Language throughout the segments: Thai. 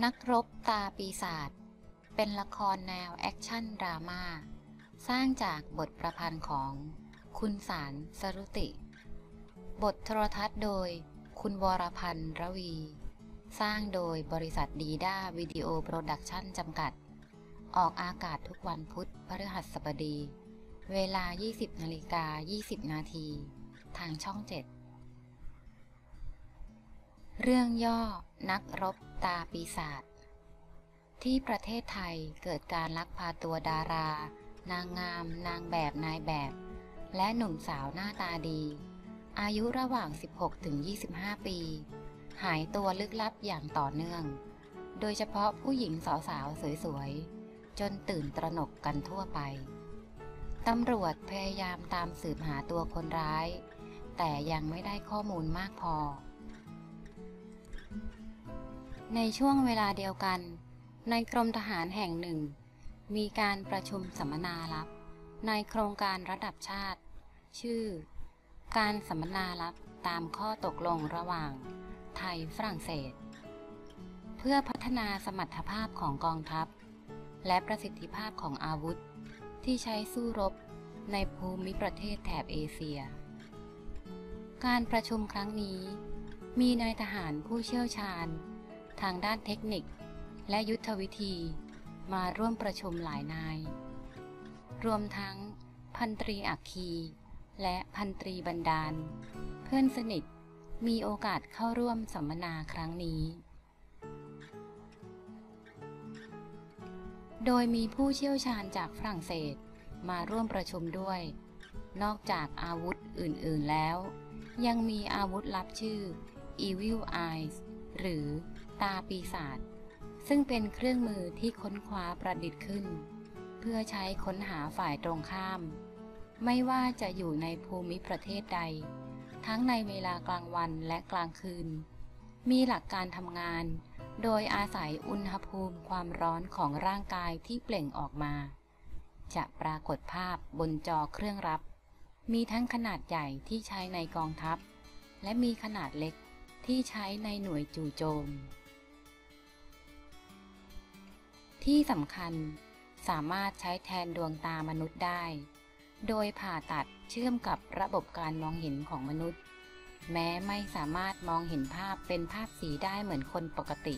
นักรบตาปีศาจเป็นละครแนวแอคชั่นดราม่าสร้างจากบทประพันธ์ของคุณสารสรุติ บทโทรทัศน์โดยคุณวรพันธ์ระวี สร้างโดยบริษัทดีด้าวิดีโอโปรดักชั่นจำกัด ออกอากาศทุกวันพุธพฤหัสบดี เวลา 20นาฬิกา20 นาที ทางช่อง 7 เรื่องย่อนักรบ ตาปีศาจที่ประเทศไทยเกิดการลักพาตัวดารา นางงาม นางแบบนายแบบ และหนุ่มสาวหน้าตาดี อายุระหว่าง 16ถึง25 ปี หายตัวลึกลับอย่างต่อเนื่อง โดยเฉพาะผู้หญิงสาวๆสวยๆ จนตื่นตระหนกกันทั่วไป ตำรวจพยายามตามสืบหาตัวคนร้าย แต่ยังไม่ได้ข้อมูลมากพอ ในช่วงเวลาเดียวกัน ในกรมทหารแห่งหนึ่ง มีการประชุมสัมมนาลับ ในโครงการระดับชาติ ชื่อ การสัมมนาลับตามข้อตกลงระหว่าง ไทยฝรั่งเศส เพื่อพัฒนาสมรรถภาพของกองทัพ และประสิทธิภาพของอาวุธ ที่ใช้สู้รบในภูมิประเทศแถบเอเชีย การประชุมครั้งนี้ มีนายทหารผู้เชี่ยวชาญ ทางด้านเทคนิค และยุทธวิธีมาร่วมประชุมหลายนาย รวมทั้งพันตรีอักคี และพันตรีบรรดาล เพื่อนสนิทมีโอกาสเข้าร่วมสัมมนาครั้งนี้ โดยมีผู้เชี่ยวชาญจากฝรั่งเศสมาร่วมประชุมด้วย นอกจากอาวุธอื่น ๆแล้ว ยังมีอาวุธลับชื่อ Evil Eyes หรือ ตาปีศาจซึ่งเป็นเครื่องมือที่ค้นคว้าประดิษฐ์ขึ้น เพื่อใช้ค้นหาฝ่ายตรงข้าม ไม่ว่าจะอยู่ในภูมิประเทศใด ทั้งในเวลากลางวันและกลางคืน มีหลักการทำงาน โดยอาศัยอุณหภูมิความร้อนของร่างกายที่เปล่งออกมา จะปรากฏภาพบนจอเครื่องรับ มีทั้งขนาดใหญ่ที่ใช้ในกองทัพ และมีขนาดเล็กที่ใช้ในหน่วยจู่โจม ที่สำคัญสามารถใช้แทนดวงตามนุษย์ได้ โดยผ่าตัดเชื่อมกับระบบการมองเห็นของมนุษย์ แม้ไม่สามารถมองเห็นภาพเป็นภาพสีได้เหมือนคนปกติ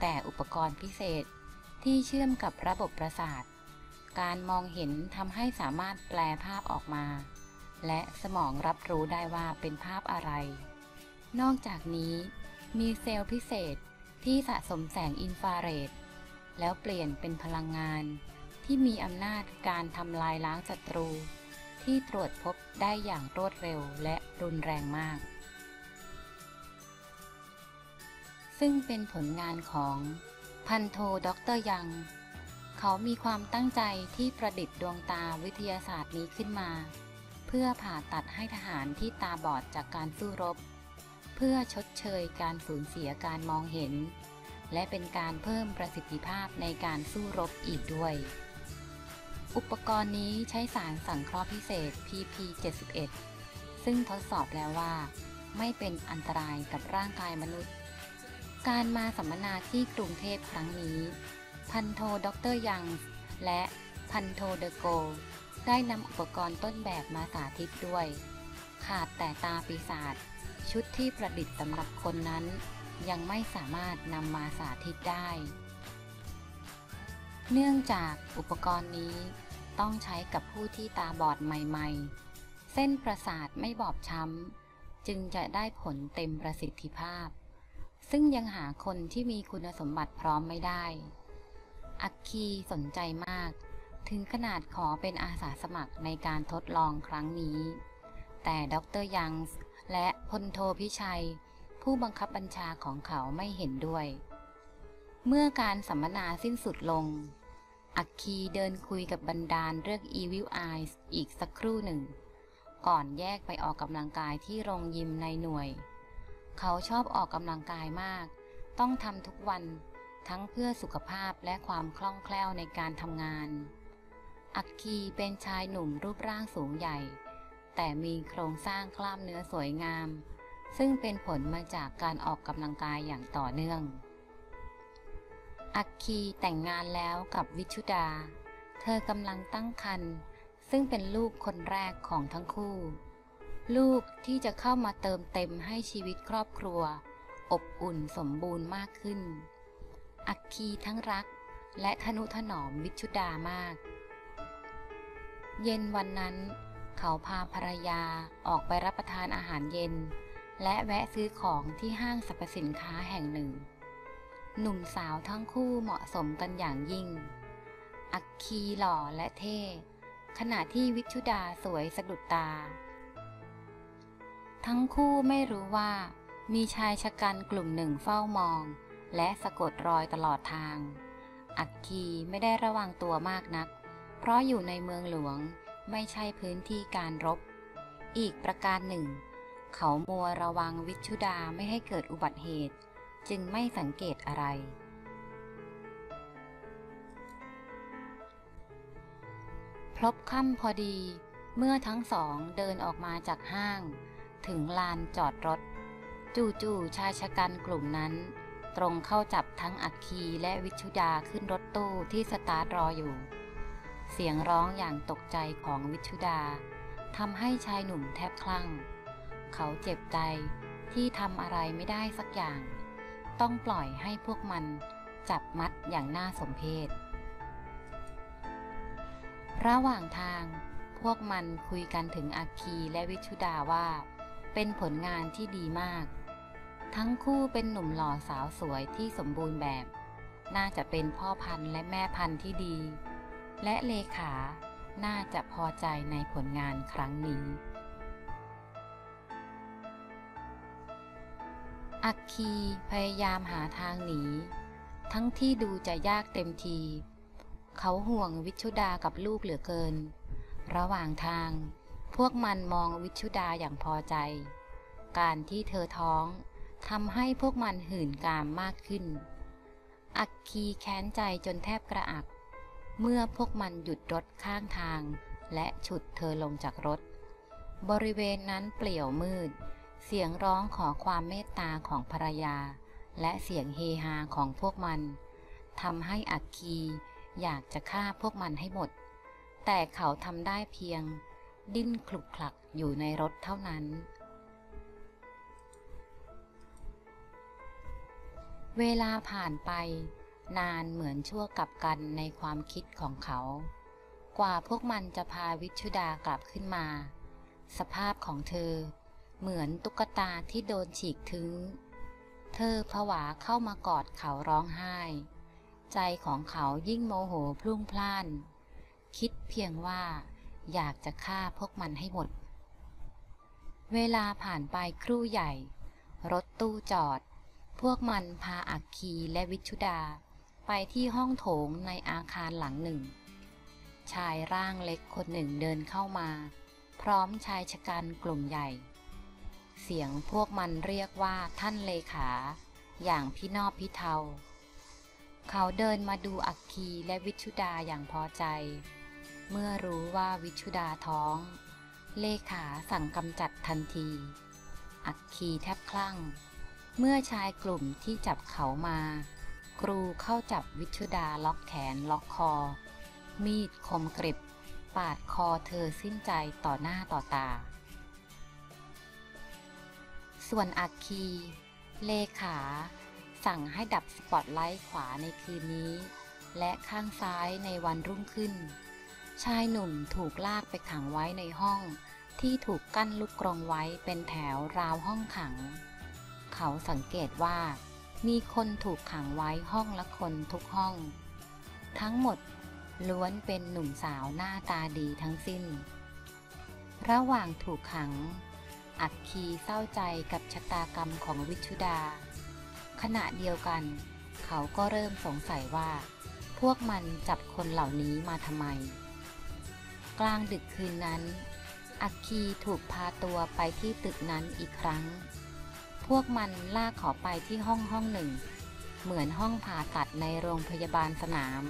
แต่อุปกรณ์พิเศษที่เชื่อมกับระบบประสาท การมองเห็นทำให้สามารถแปลภาพออกมา และสมองรับรู้ได้ว่าเป็นภาพอะไร นอกจากนี้มีเซลล์พิเศษที่สะสมแสงอินฟราเรด แล้วเปลี่ยนเป็นพลังงาน ที่มีอำนาจการทำลายล้างศัตรู ที่ตรวจพบได้อย่างรวดเร็วและรุนแรงมาก ซึ่งเป็นผลงานของพันโทด็อกเตอร์ยัง เขามีความตั้งใจที่ประดิษฐ์ดวงตาวิทยาศาสตร์นี้ขึ้นมา เพื่อผ่าตัดให้ทหารที่ตาบอดจากการสู้รบ เพื่อชดเชยการสูญเสียการมองเห็น และเป็นการเพิ่มประสิทธิภาพในการสู้รบอีกด้วย อุปกรณ์นี้ใช้สารสังเคราะห์พิเศษ PP71 ซึ่งทดสอบแล้วว่า ไม่เป็นอันตรายกับร่างกายมนุษย์ การมาสัมมนาที่กรุงเทพครั้งนี้ พันโทด็อกเตอร์ยัง และพันโทเดโก ได้นำอุปกรณ์ต้นแบบมาสาธิตด้วย ขาดแต่ตาปีศาจชุดที่ประดิษฐ์สำหรับคนนั้น ยังไม่สามารถนำมาสาธิตได้ เนื่องจากอุปกรณ์นี้ต้องใช้กับผู้ที่ตาบอดใหม่ๆ เส้นประสาทไม่บอบช้ำ จึงจะได้ผลเต็มประสิทธิภาพ ซึ่งยังหาคนที่มีคุณสมบัติพร้อมไม่ได้ อักคีสนใจมาก ถึงขนาดขอเป็นอาสาสมัครในการทดลองครั้งนี้ แต่ดรยังส์และพลโทพิชัย ผู้บังคับบัญชาของเขาไม่เห็นด้วย เมื่อการสัมมนาสิ้นสุดลง อักคีเดินคุยกับบรรดาลเรื่อง Evil Eyes อีกสักครู่หนึ่ง ก่อนแยกไปออกกำลังกายที่โรงยิมในหน่วย เขาชอบออกกำลังกายมาก ต้องทำทุกวันทั้งเพื่อสุขภาพและความคล่องแคล่วในการทำงาน อักคีเป็นชายหนุ่มรูปร่างสูงใหญ่ แต่มีโครงสร้างกล้ามเนื้อสวยงาม ซึ่งเป็นผลมาจากการออกกำลังกายอย่างต่อเนื่อง อัคคีแต่งงานแล้วกับวิชุดา เธอกำลังตั้งครรภ์ซึ่งเป็นลูกคนแรกของทั้งคู่ ลูกที่จะเข้ามาเติมเต็มให้ชีวิตครอบครัว อบอุ่นสมบูรณ์มากขึ้น อัคคีทั้งรักและทนุถนอมวิชุดามาก เย็นวันนั้น เขาพาภรรยาออกไปรับประทานอาหารเย็น และแวะซื้อของที่ห้างสรรพสินค้าแห่งหนึ่ง หนุ่มสาวทั้งคู่เหมาะสมกันอย่างยิ่ง อักคีหล่อและเท่ ขณะที่วิชุดาสวยสะดุดตา ทั้งคู่ไม่รู้ว่า มีชายชะกันกลุ่มหนึ่งเฝ้ามอง และสะกดรอยตลอดทาง อักคีไม่ได้ระวังตัวมากนัก เพราะอยู่ในเมืองหลวงไม่ใช่พื้นที่การรบ อีกประการหนึ่ง เขามัวระวังวิชุดาไม่ให้เกิดอุบัติเหตุ จึงไม่สังเกตอะไร พลบค่ำพอดีเมื่อทั้งสองเดินออกมาจากห้าง ถึงลานจอดรถ จู่ๆชายชะกันกลุ่มนั้น ตรงเข้าจับทั้งอัคคีและวิชุดาขึ้นรถตู้ที่สตาร์ทรออยู่ เสียงร้องอย่างตกใจของวิชุดาทำให้ชายหนุ่มแทบคลั่ง เขาเจ็บใจที่ทำอะไรไม่ได้สักอย่าง ต้องปล่อยให้พวกมันจับมัดอย่างน่าสมเพชระหว่างทางพวกมันคุยกันถึงอาคีและวิชุดาว่า เป็นผลงานที่ดีมาก ทั้งคู่เป็นหนุ่มหล่อสาวสวยที่สมบูรณ์แบบ น่าจะเป็นพ่อพันธุ์และแม่พันธุ์ที่ดี และเลขา น่าจะพอใจในผลงานครั้งนี้ อัคคีพยายามหาทางหนี ทั้งที่ดูจะยากเต็มที เขาห่วงวิชุดากับลูกเหลือเกิน ระหว่างทาง พวกมันมองวิชุดาอย่างพอใจ การที่เธอท้องทำให้พวกมันหื่นกามมากขึ้น อักคีแค้นใจจนแทบกระอัก เมื่อพวกมันหยุดรถข้างทาง และฉุดเธอลงจากรถ บริเวณนั้นเปลี่ยวมืด เสียงร้องขอความเมตตาของภรรยา และเสียงเฮฮาของพวกมันทำให้อักคีอยากจะฆ่าพวกมันให้หมด แต่เขาทำได้เพียง ดิ้นคลุกคลักอยู่ในรถเท่านั้น เวลาผ่านไป นานเหมือนชั่วกับกันในความคิดของเขา กว่าพวกมันจะพาวิชุดากลับขึ้นมา สภาพของเธอ เหมือนตุ๊กตาที่โดนฉีกถึง เธอผวาเข้ามากอดเขาร้องไห้ ใจของเขายิ่งโมโหพลุ่งพล่าน คิดเพียงว่าอยากจะฆ่าพวกมันให้หมด เวลาผ่านไปครู่ใหญ่ รถตู้จอด พวกมันพาอักคีและวิชุดา ไปที่ห้องโถงในอาคารหลังหนึ่ง ชายร่างเล็กคนหนึ่งเดินเข้ามา พร้อมชายชะกันกลุ่มใหญ่ เสียงพวกมันเรียกว่าท่านเลขา อย่างพี่นอบพี่เทา เขาเดินมาดูอักคีและวิชุดาอย่างพอใจ เมื่อรู้ว่าวิชุดาท้อง เลขาสั่งกำจัดทันที อักคีแทบคลั่ง เมื่อชายกลุ่มที่จับเขามา กรูเข้าจับวิชุดาล็อกแขนล็อกคอ มีดคมกริบ ปาดคอเธอสิ้นใจต่อหน้าต่อตา ส่วนอักคี เลขา สั่งให้ดับสปอตไลท์ขวาในคืนนี้ และข้างซ้ายในวันรุ่งขึ้น ชายหนุ่มถูกลากไปขังไว้ในห้องที่ถูกกั้นลูกกรงไว้เป็นแถวราวห้องขัง เขาสังเกตว่า มีคนถูกขังไว้ห้องละคนทุกห้อง ทั้งหมดล้วนเป็นหนุ่มสาวหน้าตาดีทั้งสิ้น ระหว่างถูกขัง อักคีเศร้าใจกับชะตากรรมของวิชุดา ขณะเดียวกัน เขาก็เริ่มสงสัยว่า พวกมันจับคนเหล่านี้มาทำไม กลางดึกคืนนั้น อักคีถูกพาตัวไปที่ตึกนั้นอีกครั้ง พวกมันลากเขาไปที่ห้องห้องหนึ่ง เหมือนห้องผ่าตัดในโรงพยาบาลสนาม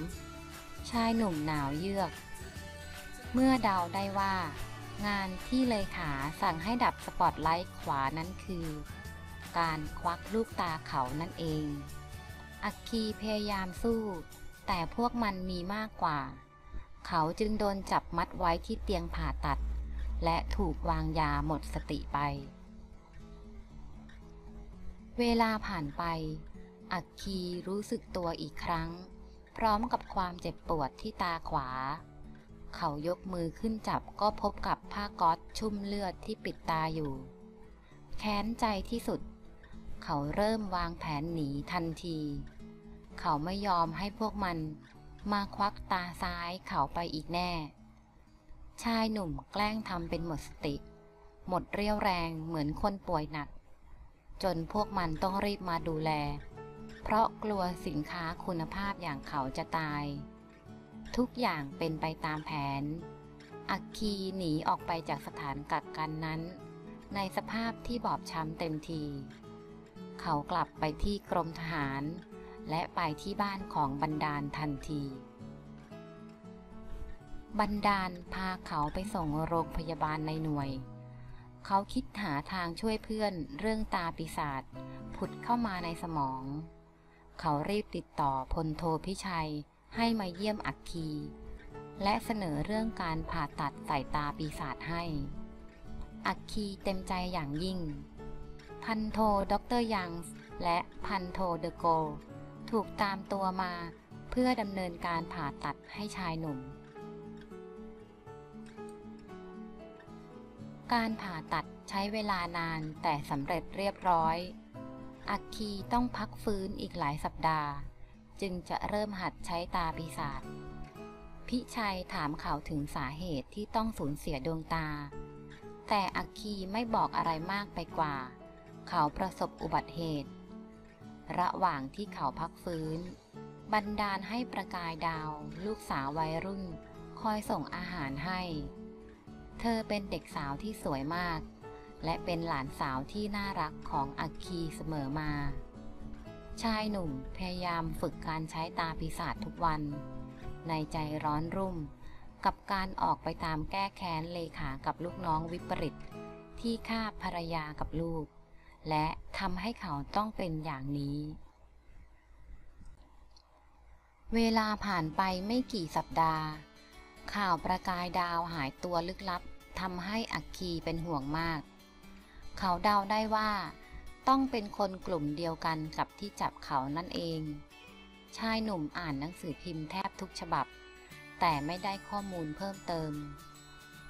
ชายหนุ่มหนาวเยือก เมื่อเดาได้ว่า งานที่เลยขาสั่งให้ดับสปอตไลท์ขวานั้นคือ การควักลูกตาเขานั่นเอง อัคคีพยายามสู้ แต่พวกมันมีมากกว่า เขาจึงโดนจับมัดไว้ที่เตียงผ่าตัด และถูกวางยาหมดสติไป เวลาผ่านไป อัคคีรู้สึกตัวอีกครั้ง พร้อมกับความเจ็บปวดที่ตาขวา เขายกมือขึ้นจับก็พบกับผ้าก๊อซชุ่มเลือดที่ปิดตาอยู่ แค้นใจที่สุด เขาเริ่มวางแผนหนีทันที เขาไม่ยอมให้พวกมันมาควักตาซ้ายเขาไปอีกแน่ ชายหนุ่มแกล้งทำเป็นหมดสติ หมดเรี่ยวแรงเหมือนคนป่วยหนัก จนพวกมันต้องรีบมาดูแล เพราะกลัวสินค้าคุณภาพอย่างเขาจะตาย ทุกอย่างเป็นไปตามแผน อัคคีหนีออกไปจากสถานกักกันนั้น ในสภาพที่บอบช้ำเต็มที เขากลับไปที่กรมทหาร และไปที่บ้านของบันดาลทันทีบันดาลพาเขาไปส่งโรงพยาบาลในหน่วย เขาคิดหาทางช่วยเพื่อนเรื่องตาปีศาจผุดเข้ามาในสมอง เขารีบติดต่อพลโทพิชัย ให้มาเยี่ยมอัคคี และเสนอเรื่องการผ่าตัดสายตาปีศาจให้ อัคคีเต็มใจอย่างยิ่ง พันโทด็อกเตอร์ยังส์และพันโทเดอะโกลถูกตามตัวมาเพื่อดำเนินการผ่าตัดให้ชายหนุ่ม การผ่าตัดใช้เวลานานแต่สำเร็จเรียบร้อย อัคคีต้องพักฟื้นอีกหลายสัปดาห์ จึงจะเริ่มหัดใช้ตาปีศาจพิชัยถามเขาถึงสาเหตุที่ต้องสูญเสียดวงตา แต่อัคคีไม่บอกอะไรมากไปกว่า เขาประสบอุบัติเหตุ ระหว่างที่เขาพักฟื้น บันดาลให้ประกายดาว ลูกสาววัยรุ่น คอยส่งอาหารให้ เธอเป็นเด็กสาวที่สวยมาก และเป็นหลานสาวที่น่ารักของอัคคีเสมอมา ชายหนุ่มพยายามฝึกการใช้ตาปีศาจทุกวัน ในใจร้อนรุ่ม กับการออกไปตามแก้แค้นเลขากับลูกน้องวิปริต ที่ฆ่าภรรยากับลูก และทำให้เขาต้องเป็นอย่างนี้ เวลาผ่านไปไม่กี่สัปดาห์ ข่าวประกายดาวหายตัวลึกลับทำให้อัคคีเป็นห่วงมาก เขาเดาได้ว่า ต้องเป็นคนกลุ่มเดียวกันกับที่จับเขานั่นเอง ชายหนุ่มอ่านหนังสือพิมพ์แทบทุกฉบับ แต่ไม่ได้ข้อมูลเพิ่มเติม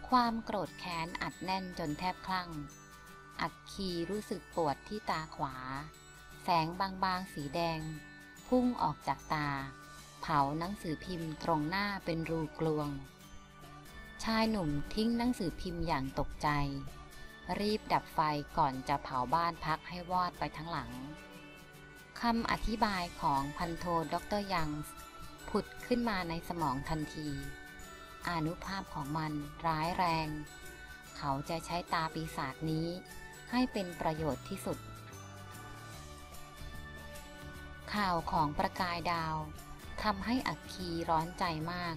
ความโกรธแค้นอัดแน่นจนแทบคลั่ง อัคคีรู้สึกปวดที่ตาขวา แสงบางๆสีแดง พุ่งออกจากตา เผาหนังสือพิมพ์ตรงหน้าเป็นรูกลวง ชายหนุ่มทิ้งหนังสือพิมพ์อย่างตกใจ รีบดับไฟก่อนจะเผาบ้านพักให้วอดไปทั้งหลังคำอธิบายของพันโทดรยังส์ผุดขึ้นมาในสมองทันที อานุภาพของมันร้ายแรง เขาจะใช้ตาปีศาจนี้ ให้เป็นประโยชน์ที่สุด ข่าวของประกายดาวทำให้อัคคีร้อนใจมาก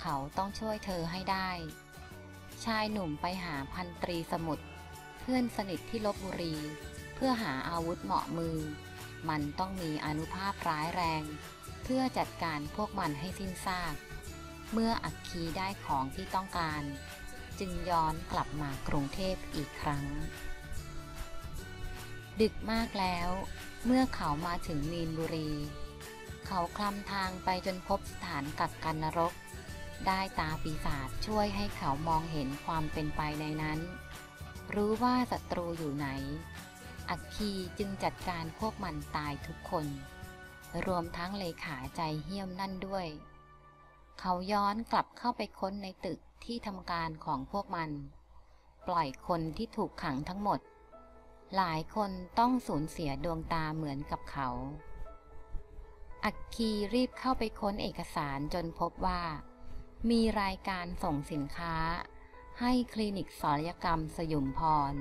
เขาต้องช่วยเธอให้ได้ ชายหนุ่มไปหาพันตรีสมุทรเพื่อนสนิทที่ลบบุรี เพื่อหาอาวุธเหมาะมือ มันต้องมีอนุภาพร้ายแรง เพื่อจัดการพวกมันให้สิ้นซาก เมื่ออัคคีได้ของที่ต้องการ จึงย้อนกลับมากรุงเทพอีกครั้ง ดึกมากแล้ว เมื่อเขามาถึงมีนบุรี เขาคลำทางไปจนพบสถานกักกันนรก ได้ตาปีศาจช่วยให้เขามองเห็นความเป็นไปในนั้น รู้ว่าศัตรูอยู่ไหน อัคคีจึงจัดการพวกมันตายทุกคน รวมทั้งเลขาใจเหี้ยมนั่นด้วย เขาย้อนกลับเข้าไปค้นในตึกที่ทำการของพวกมัน ปล่อยคนที่ถูกขังทั้งหมด หลายคนต้องสูญเสียดวงตาเหมือนกับเขาอัคคีรีบเข้าไปค้นเอกสารจนพบว่า มีรายการส่งสินค้า ให้คลินิกศัลยกรรมสยุมพร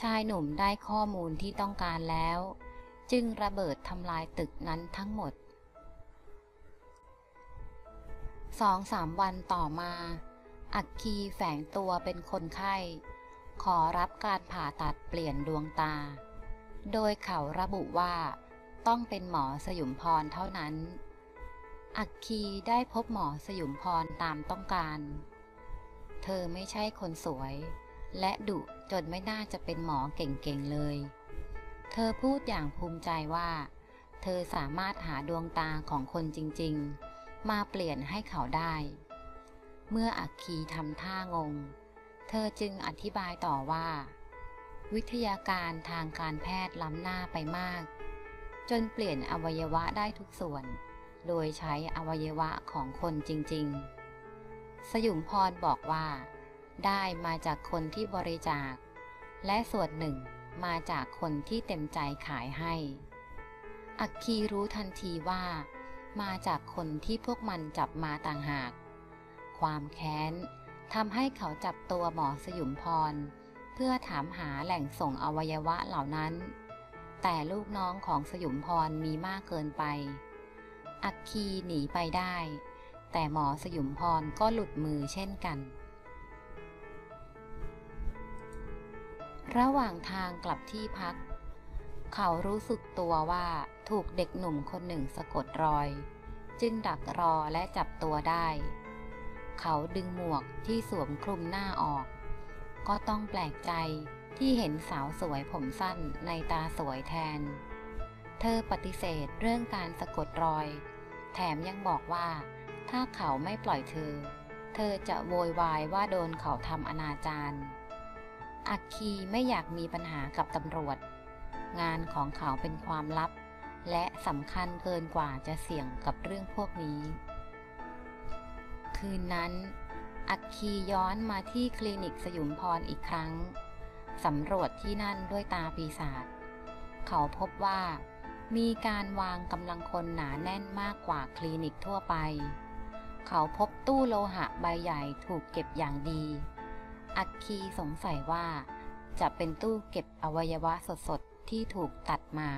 ชายหนุ่มได้ข้อมูลที่ต้องการแล้ว จึงระเบิดทำลายตึกนั้นทั้งหมดสองสามวันต่อมา อัคคีแฝงตัวเป็นคนไข้ ขอรับการผ่าตัดเปลี่ยนดวงตา โดยเขาระบุว่า ต้องเป็นหมอสยุมพรเท่านั้น อักคีได้พบหมอสยุมพรตามต้องการ เธอไม่ใช่คนสวย และดุจนไม่น่าจะเป็นหมอเก่งๆเลย เธอพูดอย่างภูมิใจว่า เธอสามารถหาดวงตาของคนจริงๆ มาเปลี่ยนให้เขาได้ เมื่ออักคีทำท่างง เธอจึงอธิบายต่อว่า วิทยาการทางการแพทย์ล้ำหน้าไปมาก จนเปลี่ยนอวัยวะได้ทุกส่วน โดยใช้อวัยวะของคนจริง ๆ สยุมพรบอกว่า ได้มาจากคนที่บริจาค และส่วนหนึ่งมาจากคนที่เต็มใจขายให้ อักคีรู้ทันทีว่า มาจากคนที่พวกมันจับมาต่างหาก ความแค้นทำให้เขาจับตัวหมอสยุมพร เพื่อถามหาแหล่งส่งอวัยวะเหล่านั้น แต่ลูกน้องของสยุมพรมีมากเกินไป อักคีหนีไปได้ แต่หมอสยุมพรก็หลุดมือเช่นกัน ระหว่างทางกลับที่พัก เขารู้สึกตัวว่าถูกเด็กหนุ่มคนหนึ่งสะกดรอย จึงดักรอและจับตัวได้ เขาดึงหมวกที่สวมคลุมหน้าออก ก็ต้องแปลกใจที่เห็นสาวสวยผมสั้นในตาสวยแทน เธอปฏิเสธเรื่องการสะกดรอย แถมยังบอกว่า ถ้าเขาไม่ปล่อยเธอ เธอจะโวยวายว่าโดนเขาทำอนาจารอักคีไม่อยากมีปัญหากับตำรวจ งานของเขาเป็นความลับ และสำคัญเกินกว่าจะเสี่ยงกับเรื่องพวกนี้ คืนนั้น อักคีย้อนมาที่คลินิกสยุมพรอีกครั้งสำรวจที่นั่นด้วยตาปีศาจเขาพบว่า มีการวางกำลังคนหนาแน่นมากกว่าคลินิกทั่วไป เขาพบตู้โลหะใบใหญ่ถูกเก็บอย่างดี อักคีสงสัยว่า จะเป็นตู้เก็บอวัยวะสดๆ ที่ถูกตัดมา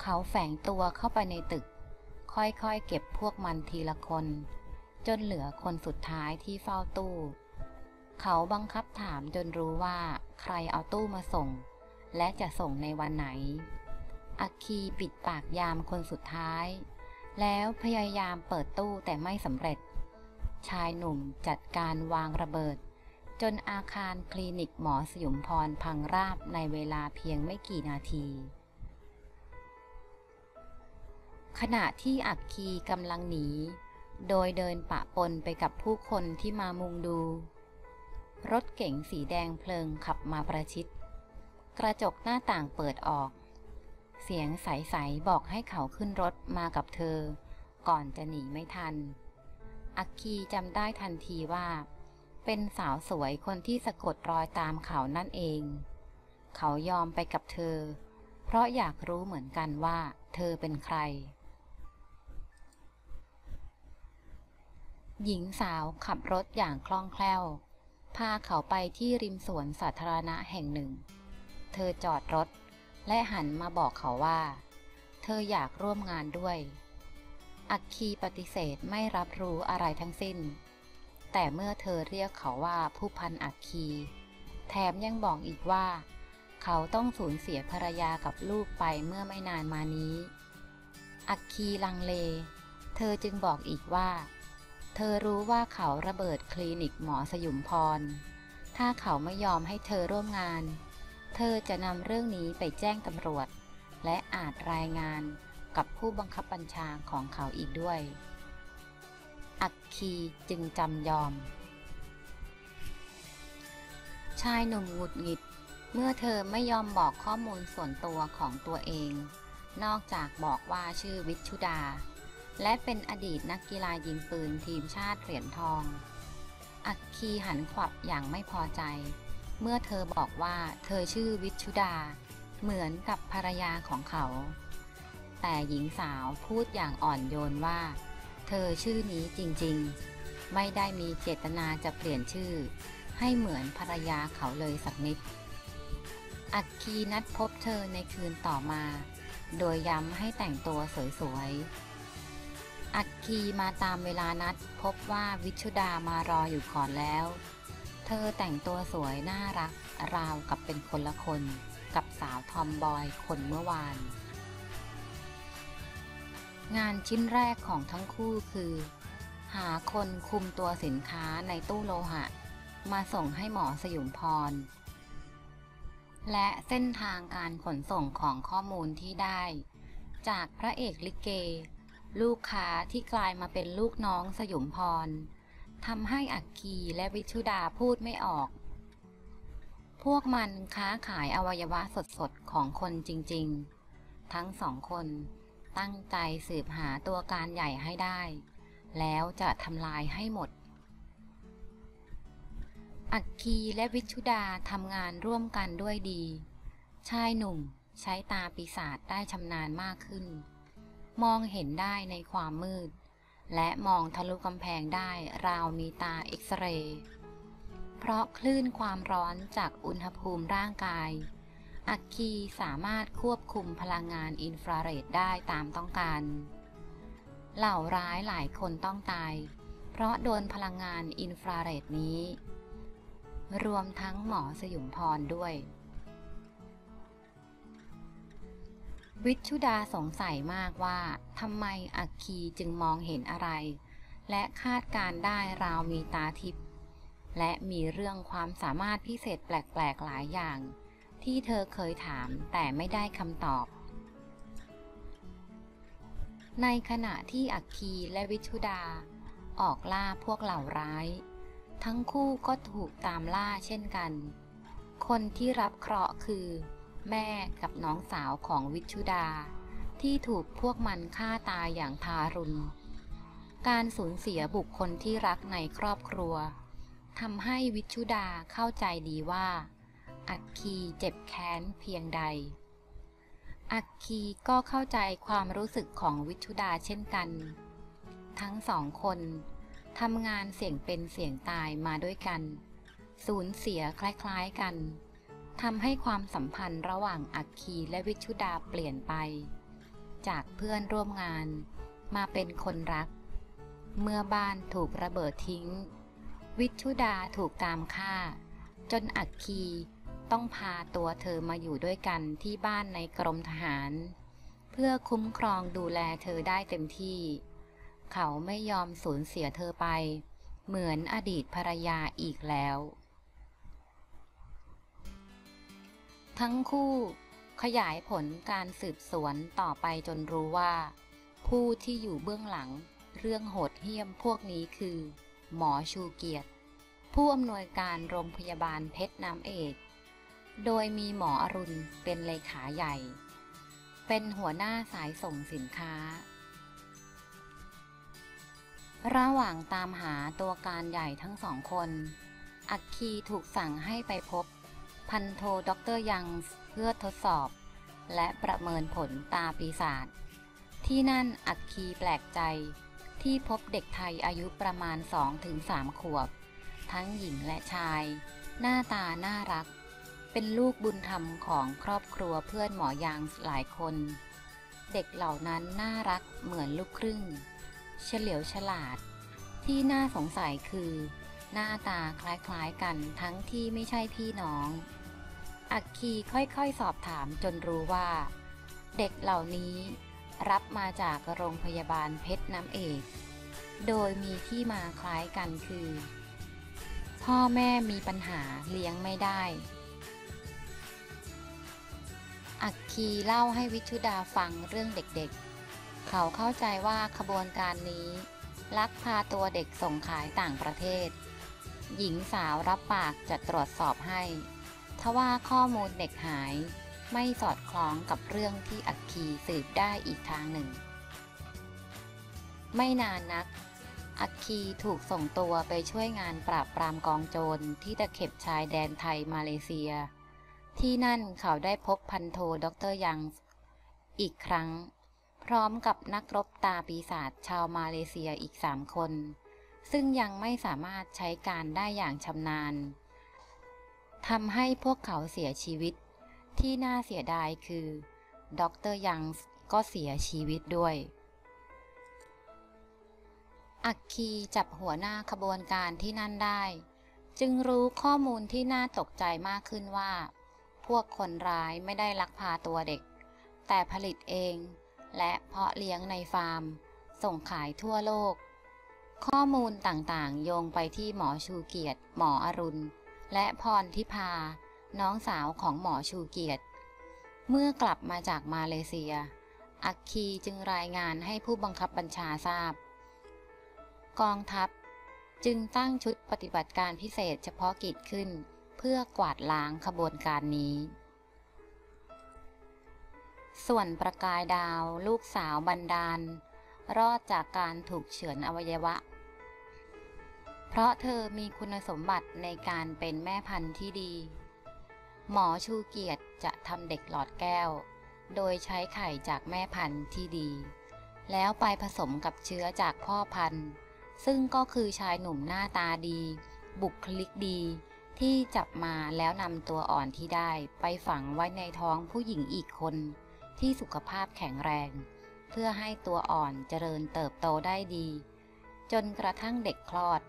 เขาแฝงตัวเข้าไปในตึก ค่อยๆ เก็บพวกมันทีละคน จนเหลือคนสุดท้ายที่เฝ้าตู้ เขาบังคับถามจนรู้ว่าใครเอาตู้มาส่งและจะส่งในวันไหน อัคคีปิดปากยามคนสุดท้าย แล้วพยายามเปิดตู้แต่ไม่สำเร็จ ชายหนุ่มจัดการวางระเบิด จนอาคารคลินิกหมอสยุมพรพังราบในเวลาเพียงไม่กี่นาที ขณะที่อักคีกำลังหนี โดยเดินปะปนไปกับผู้คนที่มามุงดู รถเก๋งสีแดงเพลิงขับมาประชิด กระจกหน้าต่างเปิดออก เสียงใสๆบอกให้เขาขึ้นรถมากับเธอ ก่อนจะหนีไม่ทัน อักคีจำได้ทันทีว่า เป็นสาวสวยคนที่สะกดรอยตามเขานั่นเอง เขายอมไปกับเธอ เพราะอยากรู้เหมือนกันว่า เธอเป็นใคร หญิงสาวขับรถอย่างคล่องแคล่ว พาเขาไปที่ริมสวนสาธารณะแห่งหนึ่ง เธอจอดรถ และหันมาบอกเขาว่า เธออยากร่วมงานด้วย อักคีปฏิเสธไม่รับรู้อะไรทั้งสิ้น แต่เมื่อเธอเรียกเขาว่าผู้พันอักคี แถมยังบอกอีกว่า เขาต้องสูญเสียภรรยากับลูกไปเมื่อไม่นานมานี้ อักคีลังเล เธอจึงบอกอีกว่า เธอรู้ว่าเขาระเบิดคลินิกหมอสยุมพร ถ้าเขาไม่ยอมให้เธอร่วมงานเธอจะนำเรื่องนี้ไปแจ้งตำรวจ และอาจรายงานกับผู้บังคับบัญชาของเขาอีกด้วย อักคีจึงจำยอม ชายหนุ่มหงุดหงิด เมื่อเธอไม่ยอมบอกข้อมูลส่วนตัวของตัวเอง นอกจากบอกว่าชื่อวิชุดา และเป็นอดีตนักกีฬายิงปืนทีมชาติเหรียญทอง อักคีหันขวับอย่างไม่พอใจ เมื่อเธอบอกว่าเธอชื่อวิชุดา เหมือนกับภรรยาของเขา แต่หญิงสาวพูดอย่างอ่อนโยนว่า เธอชื่อนี้จริงๆ ไม่ได้มีเจตนาจะเปลี่ยนชื่อ ให้เหมือนภรรยาเขาเลยสักนิด อักคีนัดพบเธอในคืนต่อมา โดยย้ำให้แต่งตัวสวยๆ อักคีมาตามเวลานัดพบว่าวิชุดามารออยู่ก่อนแล้ว เธอแต่งตัวสวยน่ารัก ราวกับเป็นคนละคน กับสาวทอมบอยคนเมื่อวาน งานชิ้นแรกของทั้งคู่คือ หาคนคุมตัวสินค้าในตู้โลหะ มาส่งให้หมอสยุมพร และเส้นทางการขนส่งของข้อมูลที่ได้ จากพระเอกลิเก ลูกค้าที่กลายมาเป็นลูกน้องสยุมพร ทำให้อักคีและวิชุดาพูดไม่ออก พวกมันค้าขายอวัยวะสดๆ ของคนจริงๆ ทั้งสองคนตั้งใจสืบหาตัวการใหญ่ให้ได้ แล้วจะทำลายให้หมด อักคีและวิชุดาทำงานร่วมกันด้วยดี ชายหนุ่มใช้ตาปีศาจได้ชำนาญมากขึ้น มองเห็นได้ในความมืด และมองทะลุกำแพงได้ราวมีตาเอ็กซเรย์เพราะคลื่นความร้อนจากอุณหภูมิร่างกาย อักคีสามารถควบคุมพลังงานอินฟราเรดได้ตามต้องการ เหล่าร้ายหลายคนต้องตาย เพราะโดนพลังงานอินฟราเรดนี้ รวมทั้งหมอสยุมพรด้วย วิชุดาสงสัยมากว่าทำไมอักคีจึงมองเห็นอะไร และคาดการได้ราวมีตาทิพย์และมีเรื่องความสามารถพิเศษแปลกๆหลายอย่าง ที่เธอเคยถามแต่ไม่ได้คำตอบ ในขณะที่อักคีและวิชุดา ออกล่าพวกเหล่าร้าย ทั้งคู่ก็ถูกตามล่าเช่นกัน คนที่รับเคราะห์คือ แม่กับน้องสาวของวิชุดา ที่ถูกพวกมันฆ่าตายอย่างทารุณ การสูญเสียบุคคลที่รักในครอบครัวทำให้วิชุดาเข้าใจดีว่า อักคีเจ็บแค้นเพียงใด อักคีก็เข้าใจความรู้สึกของวิชุดาเช่นกัน ทั้งสองคนทำงานเสี่ยงเป็นเสี่ยงตายมาด้วยกัน สูญเสียคล้ายๆกัน ทำให้ความสัมพันธ์ระหว่างอักคีและวิชุดาเปลี่ยนไป จากเพื่อนร่วมงานมาเป็นคนรัก เมื่อบ้านถูกระเบิดทิ้ง วิชุดาถูกตามฆ่า จนอักคีต้องพาตัวเธอมาอยู่ด้วยกันที่บ้านในกรมทหาร เพื่อคุ้มครองดูแลเธอได้เต็มที่ เขาไม่ยอมสูญเสียเธอไป เหมือนอดีตภรรยาอีกแล้ว ทั้งคู่ขยายผลการสืบสวนต่อไปจนรู้ว่า ผู้ที่อยู่เบื้องหลัง เรื่องโหดเหี้ยมพวกนี้คือ หมอชูเกียรติ ผู้อำนวยการโรงพยาบาลเพชรน้ำเอก โดยมีหมออรุณเป็นเลขาใหญ่ เป็นหัวหน้าสายส่งสินค้า ระหว่างตามหาตัวการใหญ่ทั้งสองคน อักคีถูกสั่งให้ไปพบ พันโทด็อกเตอร์ยังเพื่อทดสอบ และประเมินผลตาปีศาจที่นั่นอักคีแปลกใจที่พบเด็กไทยอายุประมาณ 2-3 ขวบ ทั้งหญิงและชาย หน้าตาน่ารัก เป็นลูกบุญธรรมของครอบครัวเพื่อนหมอยางหลายคน เด็กเหล่านั้นน่ารักเหมือนลูกครึ่ง เฉลียวฉลาด ที่น่าสงสัยคือ หน้าตาคล้ายๆกันทั้งที่ไม่ใช่พี่น้อง อักคีค่อยๆสอบถามจนรู้ว่า เด็กเหล่านี้รับมาจากโรงพยาบาลเพชรน้ำเอก โดยมีที่มาคล้ายกันคือ พ่อแม่มีปัญหาเลี้ยงไม่ได้ อักคีเล่าให้วิชุดาฟังเรื่องเด็กๆ เขาเข้าใจว่าขบวนการนี้ ลักพาตัวเด็กส่งขายต่างประเทศ หญิงสาวรับปากจะตรวจสอบให้ ทว่าข้อมูลเด็กหายไม่สอดคล้องกับเรื่องที่อักคีสืบได้อีกทางหนึ่ง ไม่นานนัก อักคีถูกส่งตัวไปช่วยงานปราบปรามกองโจรที่ตะเข็บชายแดนไทยมาเลเซีย ที่นั่นเขาได้พบพันโทด็อกเตอร์ยังอีกครั้ง พร้อมกับนักรบตาปีศาจชาวมาเลเซียอีกสามคน ซึ่งยังไม่สามารถใช้การได้อย่างชำนาญ ทำให้พวกเขาเสียชีวิต ที่น่าเสียดายคือด็อกเตอร์ยังก็เสียชีวิตด้วย อักคีจับหัวหน้าขบวนการที่นั่นได้ จึงรู้ข้อมูลที่น่าตกใจมากขึ้นว่า พวกคนร้ายไม่ได้ลักพาตัวเด็ก แต่ผลิตเองและเพาะเลี้ยงในฟาร์ม ส่งขายทั่วโลก ข้อมูลต่างๆ โยงไปที่หมอชูเกียรติ หมออรุณ และพรทิพา น้องสาวของหมอชูเกียรติ เมื่อกลับมาจากมาเลเซีย อักคีจึงรายงานให้ผู้บังคับบัญชาทราบ กองทัพจึงตั้งชุดปฏิบัติการพิเศษเฉพาะกิจขึ้น เพื่อกวาดล้างขบวนการนี้ ส่วนประกายดาวลูกสาวบันดาล รอดจากการถูกเฉือนอวัยวะ เพราะเธอมีคุณสมบัติในการเป็นแม่พันธุ์ที่ดี หมอชูเกียรติจะทำเด็กหลอดแก้ว โดยใช้ไข่จากแม่พันธุ์ที่ดี แล้วไปผสมกับเชื้อจากพ่อพันธุ์ ซึ่งก็คือชายหนุ่มหน้าตาดี บุคลิกดี ที่จับมาแล้วนำตัวอ่อนที่ได้ ไปฝังไว้ในท้องผู้หญิงอีกคน ที่สุขภาพแข็งแรง เพื่อให้ตัวอ่อนเจริญเติบโตได้ดี จนกระทั่งเด็กคลอด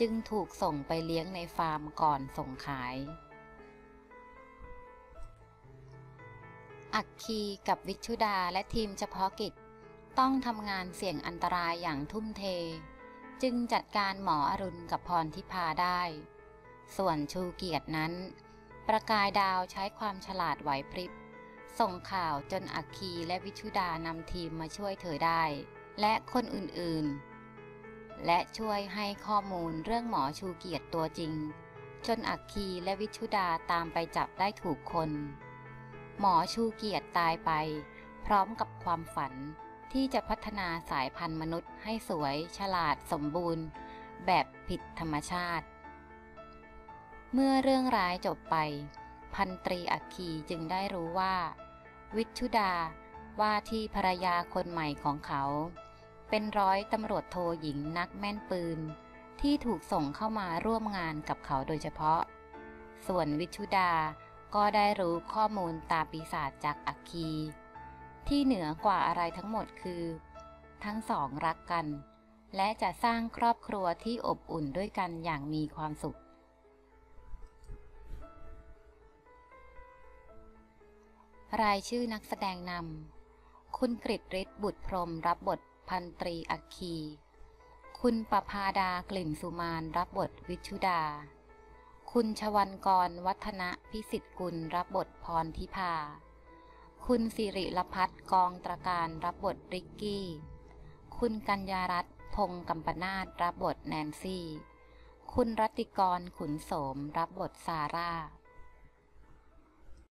จึงถูกส่งไปเลี้ยงในฟาร์มก่อนส่งขาย อักคีกับวิชุดาและทีมเฉพาะกิจ ต้องทำงานเสี่ยงอันตรายอย่างทุ่มเท จึงจัดการหมออรุณกับพรทิพาได้ ส่วนชูเกียรตินั้น ประกายดาวใช้ความฉลาดไหวพริบ ส่งข่าวจนอักคีและวิชุดานำทีมมาช่วยเธอได้ และคนอื่นๆ และช่วยให้ข้อมูลเรื่องหมอชูเกียรติตัวจริง จนอักคีและวิชุดาตามไปจับได้ถูกคน หมอชูเกียรติตายไป พร้อมกับความฝันที่จะพัฒนาสายพันธุ์มนุษย์ให้สวย ฉลาดสมบูรณ์ แบบผิดธรรมชาติ เมื่อเรื่องร้ายจบไป พันตรีอัคคีจึงได้รู้ว่า วิชุดาว่าที่ภรรยาคนใหม่ของเขา เป็นร้อยตำรวจโทหญิงนักแม่นปืน ที่ถูกส่งเข้ามาร่วมงานกับเขาโดยเฉพาะ ส่วนวิชุดาก็ได้รู้ข้อมูลตาปีศาจจากอัคคี ที่เหนือกว่าอะไรทั้งหมดคือ ทั้งสองรักกัน และจะสร้างครอบครัวที่อบอุ่นด้วยกันอย่างมีความสุข รายชื่อนักแสดงนำคุณกริตฤทธิ์บุตรพรมรับบท พันตรีอัคคี คุณประพาดากลิ่นสุมานรับบทวิชุดา คุณชวันกรวัฒนะพิสิทธิ์กุลรับบทพรทิพา คุณสิริลพัฒกองตรการรับบทริกกี้ คุณกัญญารัตพงศ์กัมปนาตรับบทแนนซี่ คุณรัตติกรขุนโสมรับบทซาร่า